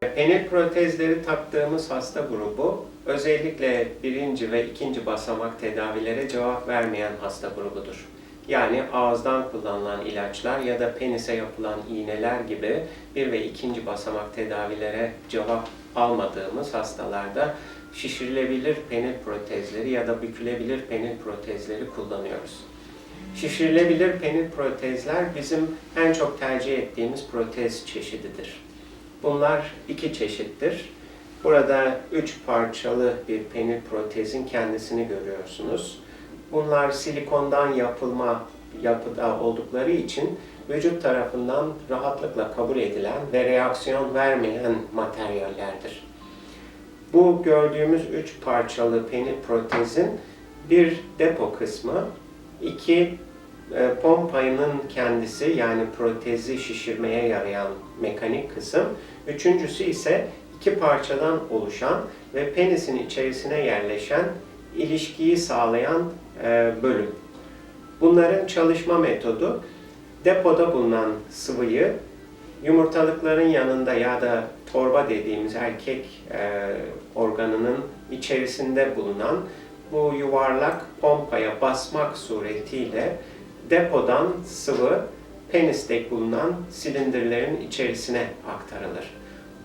Penil protezleri taktığımız hasta grubu özellikle birinci ve ikinci basamak tedavilere cevap vermeyen hasta grubudur. Yani ağızdan kullanılan ilaçlar ya da penise yapılan iğneler gibi bir ve ikinci basamak tedavilere cevap almadığımız hastalarda şişirilebilir penil protezleri ya da bükülebilir penil protezleri kullanıyoruz. Şişirilebilir penil protezler bizim en çok tercih ettiğimiz protez çeşididir. Bunlar iki çeşittir. Burada üç parçalı bir penil protezin kendisini görüyorsunuz. Bunlar silikondan yapılma yapıda oldukları için vücut tarafından rahatlıkla kabul edilen ve reaksiyon vermeyen materyallerdir. Bu gördüğümüz üç parçalı penil protezin bir depo kısmı, iki pompayının kendisi yani protezi şişirmeye yarayan mekanik kısım, üçüncüsü ise iki parçadan oluşan ve penisin içerisine yerleşen ilişkiyi sağlayan e, bölüm. Bunların çalışma metodu depoda bulunan sıvıyı yumurtalıkların yanında ya da torba dediğimiz erkek e, organının içerisinde bulunan bu yuvarlak pompaya basmak suretiyle depodan sıvı peniste bulunan silindirlerin içerisine aktarılır.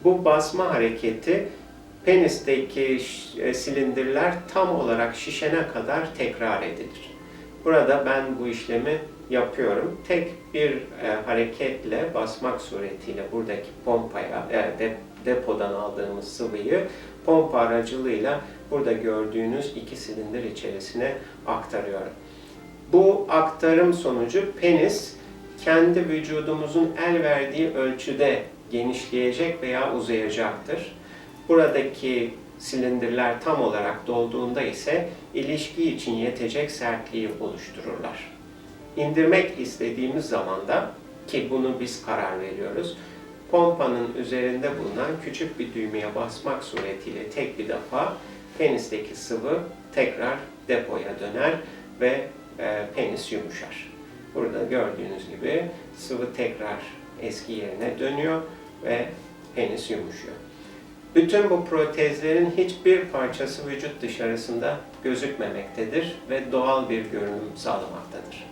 Bu basma hareketi penisteki e, silindirler tam olarak şişene kadar tekrar edilir. Burada ben bu işlemi yapıyorum. Tek bir e, hareketle basmak suretiyle buradaki pompaya, e, de- depodan aldığımız sıvıyı pompa aracılığıyla burada gördüğünüz iki silindir içerisine aktarıyorum. Bu aktarım sonucu penis kendi vücudumuzun el verdiği ölçüde genişleyecek veya uzayacaktır. Buradaki silindirler tam olarak dolduğunda ise ilişki için yetecek sertliği oluştururlar. İndirmek istediğimiz zaman da ki bunu biz karar veriyoruz. Pompanın üzerinde bulunan küçük bir düğmeye basmak suretiyle tek bir defa penisteki sıvı tekrar depoya döner ve e, penis yumuşar. Burada gördüğünüz gibi sıvı tekrar eski yerine dönüyor ve penis yumuşuyor. Bütün bu protezlerin hiçbir parçası vücut dışarısında gözükmemektedir ve doğal bir görünüm sağlamaktadır.